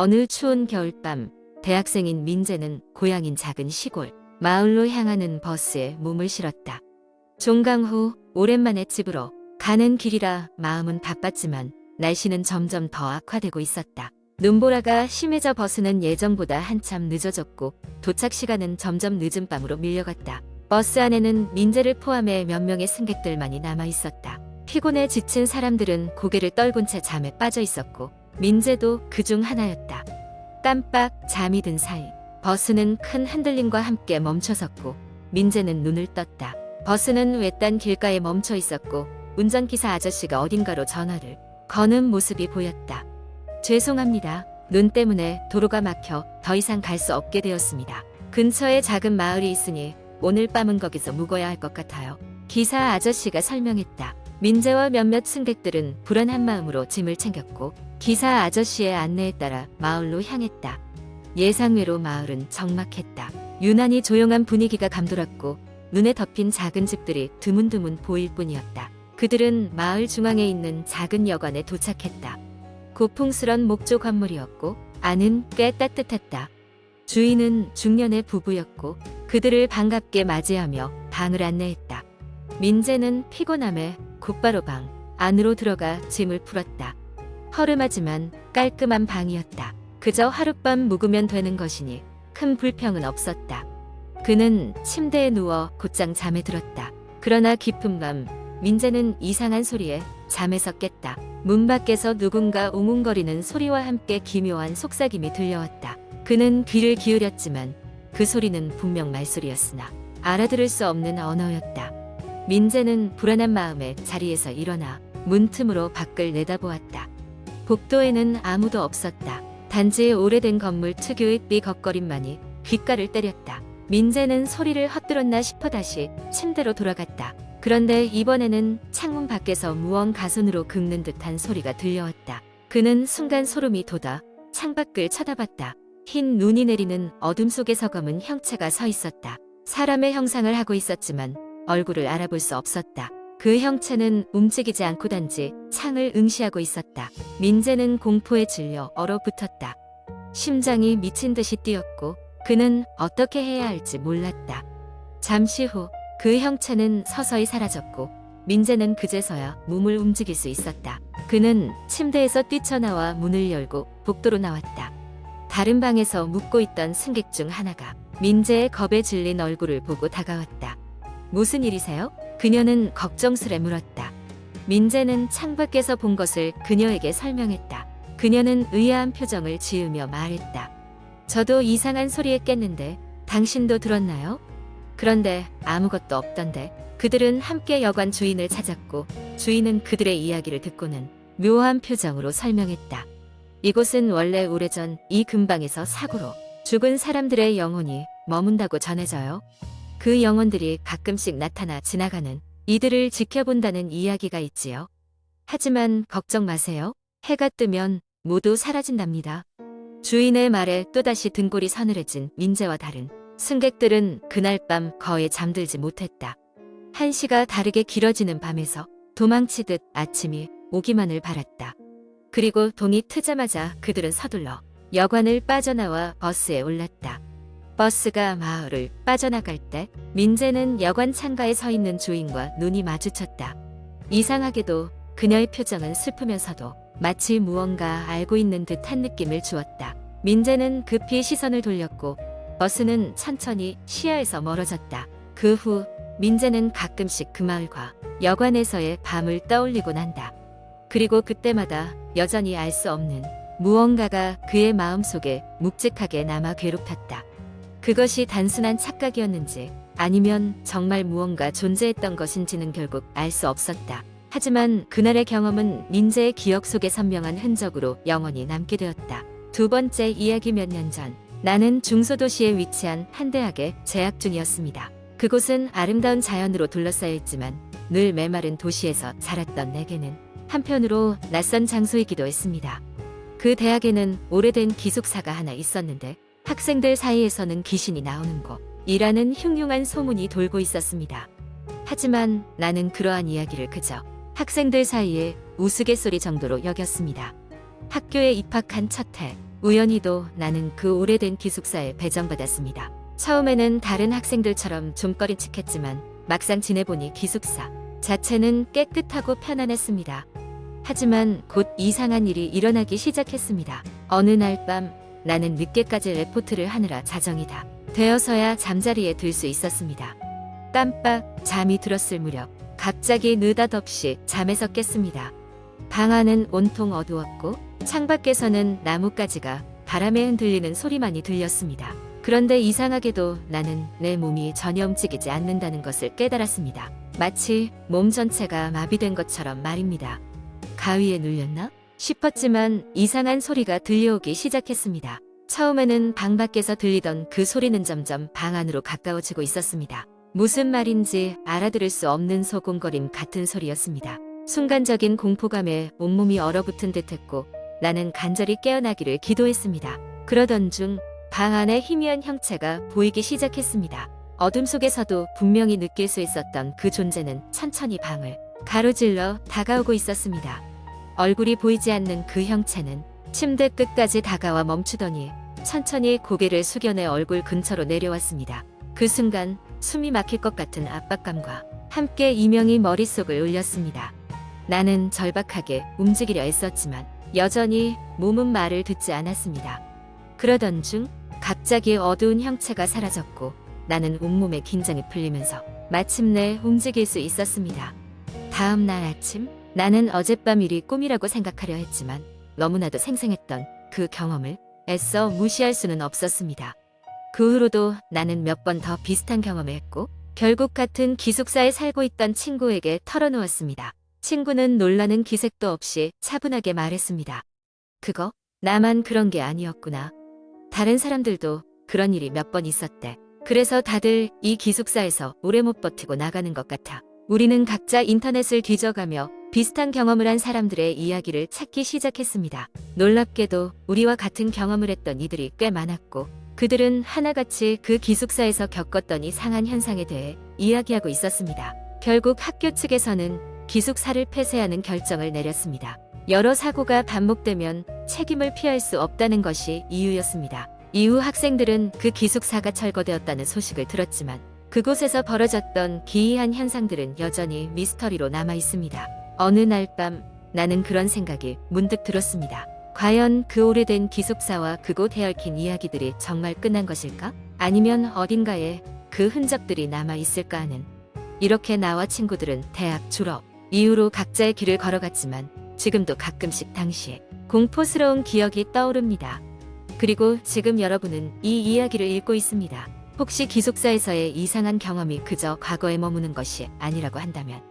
어느 추운 겨울밤 대학생인 민재는 고향인 작은 시골 마을로 향하는 버스에 몸을 실었다. 종강 후 오랜만에 집으로 가는 길이라 마음은 바빴지만 날씨는 점점 더 악화되고 있었다. 눈보라가 심해져 버스는 예정보다 한참 늦어졌고 도착 시간은 점점 늦은 밤으로 밀려갔다. 버스 안에는 민재를 포함해 몇 명의 승객들만이 남아 있었다. 피곤해 지친 사람들은 고개를 떨군 채 잠에 빠져 있었고 민재도 그 중 하나였다. 깜빡 잠이 든 사이 버스는 큰 흔들림과 함께 멈춰섰고 민재는 눈을 떴다. 버스는 외딴 길가에 멈춰 있었고 운전기사 아저씨가 어딘가로 전화를 거는 모습이 보였다. 죄송합니다. 눈 때문에 도로가 막혀 더 이상 갈 수 없게 되었습니다. 근처에 작은 마을이 있으니 오늘 밤은 거기서 묵어야 할 것 같아요. 기사 아저씨가 설명했다. 민재와 몇몇 승객들은 불안한 마음으로 짐을 챙겼고 기사 아저씨의 안내에 따라 마을로 향했다. 예상외로 마을은 적막했다. 유난히 조용한 분위기가 감돌았고 눈에 덮인 작은 집들이 드문드문 보일 뿐이었다. 그들은 마을 중앙에 있는 작은 여관에 도착했다. 고풍스런 목조 건물이었고 안은 꽤 따뜻했다. 주인은 중년의 부부였고 그들을 반갑게 맞이하며 방을 안내했다. 민재는 피곤함에 곧바로 방 안으로 들어가 짐을 풀었다. 허름하지만 깔끔한 방이었다. 그저 하룻밤 묵으면 되는 것이니 큰 불평은 없었다. 그는 침대에 누워 곧장 잠에 들었다. 그러나 깊은 밤 민재는 이상한 소리에 잠에서 깼다. 문 밖에서 누군가 웅웅거리는 소리와 함께 기묘한 속삭임이 들려왔다. 그는 귀를 기울였지만 그 소리는 분명 말소리였으나 알아들을 수 없는 언어였다. 민재는 불안한 마음에 자리에서 일어나 문틈으로 밖을 내다보았다. 복도에는 아무도 없었다. 단지 오래된 건물 특유의 삐걱거림만이 귓가를 때렸다. 민재는 소리를 헛들었나 싶어 다시 침대로 돌아갔다. 그런데 이번에는 창문 밖에서 무언가 손으로 긁는 듯한 소리가 들려왔다. 그는 순간 소름이 돋아 창밖을 쳐다봤다. 흰 눈이 내리는 어둠 속에서 검은 형체가 서 있었다. 사람의 형상을 하고 있었지만 얼굴을 알아볼 수 없었다. 그 형체는 움직이지 않고 단지 창을 응시하고 있었다. 민재는 공포에 질려 얼어붙었다. 심장이 미친 듯이 뛰었고 그는 어떻게 해야 할지 몰랐다. 잠시 후 그 형체는 서서히 사라졌고 민재는 그제서야 몸을 움직일 수 있었다. 그는 침대에서 뛰쳐나와 문을 열고 복도로 나왔다. 다른 방에서 묵고 있던 승객 중 하나가 민재의 겁에 질린 얼굴을 보고 다가왔다. 무슨 일이세요? 그녀는 걱정스레 물었다. 민재는 창밖에서 본 것을 그녀에게 설명했다. 그녀는 의아한 표정을 지으며 말했다. 저도 이상한 소리에 깼는데 당신도 들었나요? 그런데 아무것도 없던데 그들은 함께 여관 주인을 찾았고 주인은 그들의 이야기를 듣고는 묘한 표정으로 설명했다. 이곳은 원래 오래전 이 근방에서 사고로 죽은 사람들의 영혼이 머문다고 전해져요. 그 영혼들이 가끔씩 나타나 지나가는 이들을 지켜본다는 이야기가 있지요. 하지만 걱정 마세요. 해가 뜨면 모두 사라진답니다. 주인의 말에 또다시 등골이 서늘해진 민재와 다른 승객들은 그날 밤 거의 잠들지 못했다. 한시가 다르게 길어지는 밤에서 도망치듯 아침이 오기만을 바랐다. 그리고 동이 트자마자 그들은 서둘러 여관을 빠져나와 버스에 올랐다. 버스가 마을을 빠져나갈 때 민재는 여관 창가에 서 있는 주인과 눈이 마주쳤다. 이상하게도 그녀의 표정은 슬프면서도 마치 무언가 알고 있는 듯한 느낌을 주었다. 민재는 급히 시선을 돌렸고 버스는 천천히 시야에서 멀어졌다. 그 후 민재는 가끔씩 그 마을과 여관에서의 밤을 떠올리곤 한다. 그리고 그때마다 여전히 알 수 없는 무언가가 그의 마음속에 묵직하게 남아 괴롭혔다. 그것이 단순한 착각이었는지 아니면 정말 무언가 존재했던 것인지는 결국 알 수 없었다. 하지만 그날의 경험은 민재의 기억 속에 선명한 흔적으로 영원히 남게 되었다. 두 번째 이야기 몇 년 전, 나는 중소도시에 위치한 한 대학에 재학 중이었습니다. 그곳은 아름다운 자연으로 둘러싸여 있지만 늘 메마른 도시에서 자랐던 내게는 한편으로 낯선 장소이기도 했습니다. 그 대학에는 오래된 기숙사가 하나 있었는데 학생들 사이에서는 귀신이 나오는 곳이라는 흉흉한 소문이 돌고 있었습니다. 하지만 나는 그러한 이야기를 그저 학생들 사이에 우스갯소리 정도로 여겼습니다. 학교에 입학한 첫 해, 우연히도 나는 그 오래된 기숙사에 배정받았습니다. 처음에는 다른 학생들처럼 좀 꺼림칙했지만 막상 지내보니 기숙사 자체는 깨끗하고 편안했습니다. 하지만 곧 이상한 일이 일어나기 시작했습니다. 어느 날 밤 나는 늦게까지 레포트를 하느라 자정이 다 되어서야 잠자리에 들 수 있었습니다. 깜빡 잠이 들었을 무렵 갑자기 느닷없이 잠에서 깼습니다. 방 안은 온통 어두웠고 창밖에서는 나뭇가지가 바람에 흔들리는 소리만이 들렸습니다. 그런데 이상하게도 나는 내 몸이 전혀 움직이지 않는다는 것을 깨달았습니다. 마치 몸 전체가 마비된 것처럼 말입니다. 가위에 눌렸나? 싶었지만 이상한 소리가 들려오기 시작했습니다. 처음에는 방 밖에서 들리던 그 소리는 점점 방 안으로 가까워지고 있었습니다. 무슨 말인지 알아들을 수 없는 소곤거림 같은 소리였습니다. 순간적인 공포감에 온몸이 얼어붙은 듯했고 나는 간절히 깨어나기를 기도했습니다. 그러던 중 방 안에 희미한 형체가 보이기 시작했습니다. 어둠 속에서도 분명히 느낄 수 있었던 그 존재는 천천히 방을 가로질러 다가오고 있었습니다. 얼굴이 보이지 않는 그 형체는 침대 끝까지 다가와 멈추더니 천천히 고개를 숙여내 얼굴 근처로 내려왔습니다. 그 순간 숨이 막힐 것 같은 압박감과 함께 이명이 머릿속을 울렸습니다. 나는 절박하게 움직이려 애썼지만 여전히 몸은 말을 듣지 않았습니다. 그러던 중 갑자기 어두운 형체가 사라졌고 나는 온몸에 긴장이 풀리면서 마침내 움직일 수 있었습니다. 다음 날 아침 나는 어젯밤 일이 꿈이라고 생각하려 했지만 너무나도 생생했던 그 경험을 애써 무시할 수는 없었습니다. 그 후로도 나는 몇 번 더 비슷한 경험을 했고 결국 같은 기숙사에 살고 있던 친구에게 털어놓았습니다. 친구는 놀라는 기색도 없이 차분하게 말했습니다. 그거 나만 그런 게 아니었구나. 다른 사람들도 그런 일이 몇 번 있었대. 그래서 다들 이 기숙사에서 오래 못 버티고 나가는 것 같아. 우리는 각자 인터넷을 뒤져가며 비슷한 경험을 한 사람들의 이야기를 찾기 시작했습니다. 놀랍게도 우리와 같은 경험을 했던 이들이 꽤 많았고 그들은 하나같이 그 기숙사에서 겪었던 이상한 현상에 대해 이야기하고 있었습니다. 결국 학교 측에서는 기숙사를 폐쇄하는 결정을 내렸습니다. 여러 사고가 반복되면 책임을 피할 수 없다는 것이 이유였습니다. 이후 학생들은 그 기숙사가 철거되었다는 소식을 들었지만 그곳에서 벌어졌던 기이한 현상들은 여전히 미스터리로 남아 있습니다. 어느 날 밤 나는 그런 생각이 문득 들었습니다. 과연 그 오래된 기숙사와 그곳 헤얽힌 이야기들이 정말 끝난 것일까? 아니면 어딘가에 그 흔적들이 남아 있을까 하는. 이렇게 나와 친구들은 대학 졸업 이후로 각자의 길을 걸어갔지만 지금도 가끔씩 당시에 공포스러운 기억이 떠오릅니다. 그리고 지금 여러분은 이 이야기를 읽고 있습니다. 혹시 기숙사에서의 이상한 경험이 그저 과거에 머무는 것이 아니라고 한다면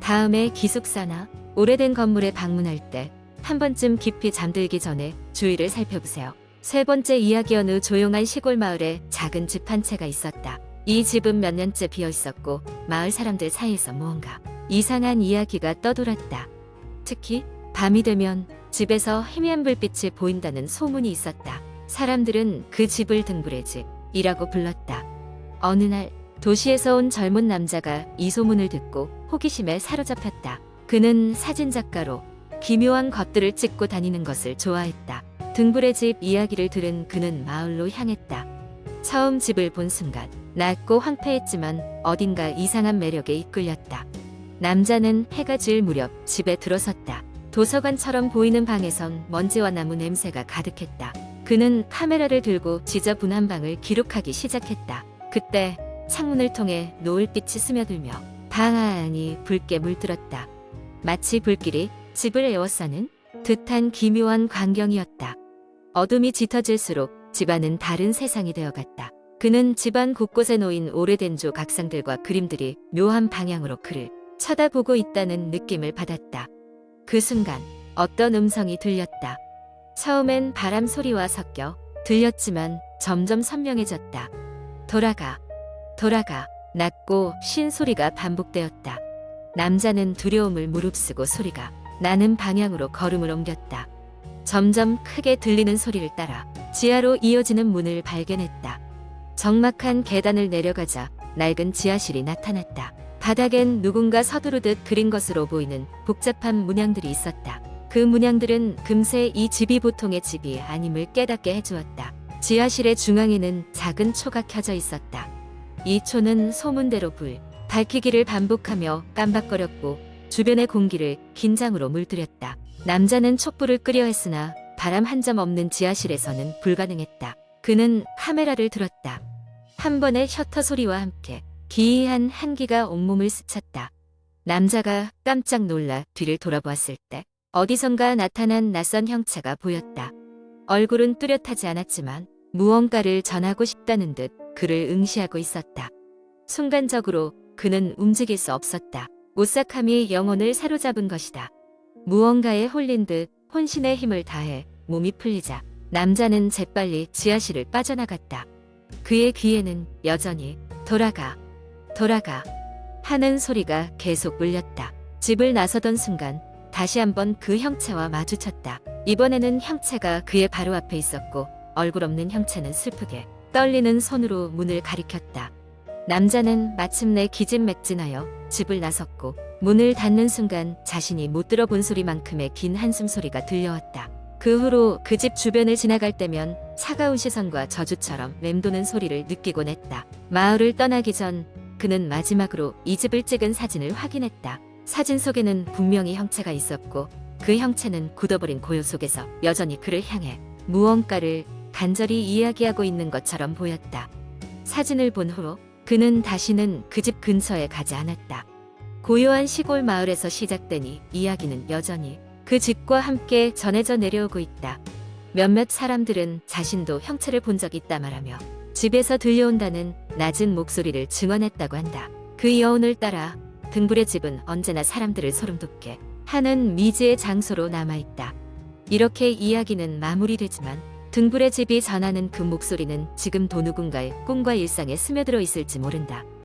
다음에 기숙사나 오래된 건물에 방문할 때 한 번쯤 깊이 잠들기 전에 주위를 살펴보세요. 세 번째 이야기 어느 조용한 시골 마을에 작은 집 한 채가 있었다. 이 집은 몇 년째 비어 있었고 마을 사람들 사이에서 무언가 이상한 이야기가 떠돌았다. 특히 밤이 되면 집에서 희미한 불빛이 보인다는 소문이 있었다. 사람들은 그 집을 등불의 집이라고 불렀다. 어느 날 도시에서 온 젊은 남자가 이 소문을 듣고 호기심에 사로잡혔다. 그는 사진작가로 기묘한 것들을 찍고 다니는 것을 좋아했다. 등불의 집 이야기를 들은 그는 마을로 향했다. 처음 집을 본 순간 낮고 황폐했지만 어딘가 이상한 매력에 이끌렸다. 남자는 해가 질 무렵 집에 들어섰다. 도서관처럼 보이는 방에선 먼지와 나무 냄새가 가득했다. 그는 카메라를 들고 지저분한 방을 기록하기 시작했다. 그때 창문을 통해 노을빛이 스며들며 방 안이 붉게 물들었다. 마치 불길이 집을 에워싸는 듯한 기묘한 광경이었다. 어둠이 짙어질수록 집안은 다른 세상이 되어갔다. 그는 집안 곳곳에 놓인 오래된 조 각상들과 그림들이 묘한 방향으로 그를 쳐다보고 있다는 느낌을 받았다. 그 순간 어떤 음성이 들렸다. 처음엔 바람 소리와 섞여 들렸지만 점점 선명해졌다. 돌아가, 돌아가, 낮고 쉰 소리가 반복되었다. 남자는 두려움을 무릅쓰고 소리가 나는 방향으로 걸음을 옮겼다. 점점 크게 들리는 소리를 따라 지하로 이어지는 문을 발견했다. 적막한 계단을 내려가자 낡은 지하실이 나타났다. 바닥엔 누군가 서두르듯 그린 것으로 보이는 복잡한 문양들이 있었다. 그 문양들은 금세 이 집이 보통의 집이 아님을 깨닫게 해주었다. 지하실의 중앙에는 작은 초가 켜져 있었다. 이 초는 소문대로 불, 밝히기를 반복하며 깜박거렸고 주변의 공기를 긴장으로 물들였다. 남자는 촛불을 끄려 했으나 바람 한 점 없는 지하실에서는 불가능했다. 그는 카메라를 들었다. 한 번의 셔터 소리와 함께 기이한 한기가 온몸을 스쳤다. 남자가 깜짝 놀라 뒤를 돌아보았을 때 어디선가 나타난 낯선 형체가 보였다. 얼굴은 뚜렷하지 않았지만 무언가를 전하고 싶다는 듯 그를 응시하고 있었다. 순간적으로 그는 움직일 수 없었다. 오싹함이 영혼을 사로잡은 것이다. 무언가에 홀린 듯 혼신의 힘을 다해 몸이 풀리자 남자는 재빨리 지하실을 빠져나갔다. 그의 귀에는 여전히 돌아가, 돌아가 하는 소리가 계속 울렸다. 집을 나서던 순간 다시 한번 그 형체와 마주쳤다. 이번에는 형체가 그의 바로 앞에 있었고 얼굴 없는 형체는 슬프게 떨리는 손으로 문을 가리켰다. 남자는 마침내 기진맥진하여 집을 나섰고 문을 닫는 순간 자신이 못 들어본 소리만큼의 긴 한숨 소리가 들려왔다. 그 후로 그 집 주변을 지나갈 때면 차가운 시선과 저주처럼 맴도는 소리를 느끼곤 했다. 마을을 떠나기 전 그는 마지막으로 이 집을 찍은 사진을 확인했다. 사진 속에는 분명히 형체가 있었고 그 형체는 굳어버린 고요 속에서 여전히 그를 향해 무언가를 간절히 이야기하고 있는 것처럼 보였다. 사진을 본 후로 그는 다시는 그 집 근처에 가지 않았다. 고요한 시골 마을에서 시작되니 이야기는 여전히 그 집과 함께 전해져 내려오고 있다. 몇몇 사람들은 자신도 형체를 본 적이 있다 말하며 집에서 들려온다는 낮은 목소리를 증언했다고 한다. 그 여운을 따라 등불의 집은 언제나 사람들을 소름돋게 하는 미지의 장소로 남아있다. 이렇게 이야기는 마무리되지만 등불의 집이 전하는 그 목소리는 지금 도 누군가의 꿈과 일상에 스며들어 있을지 모른다.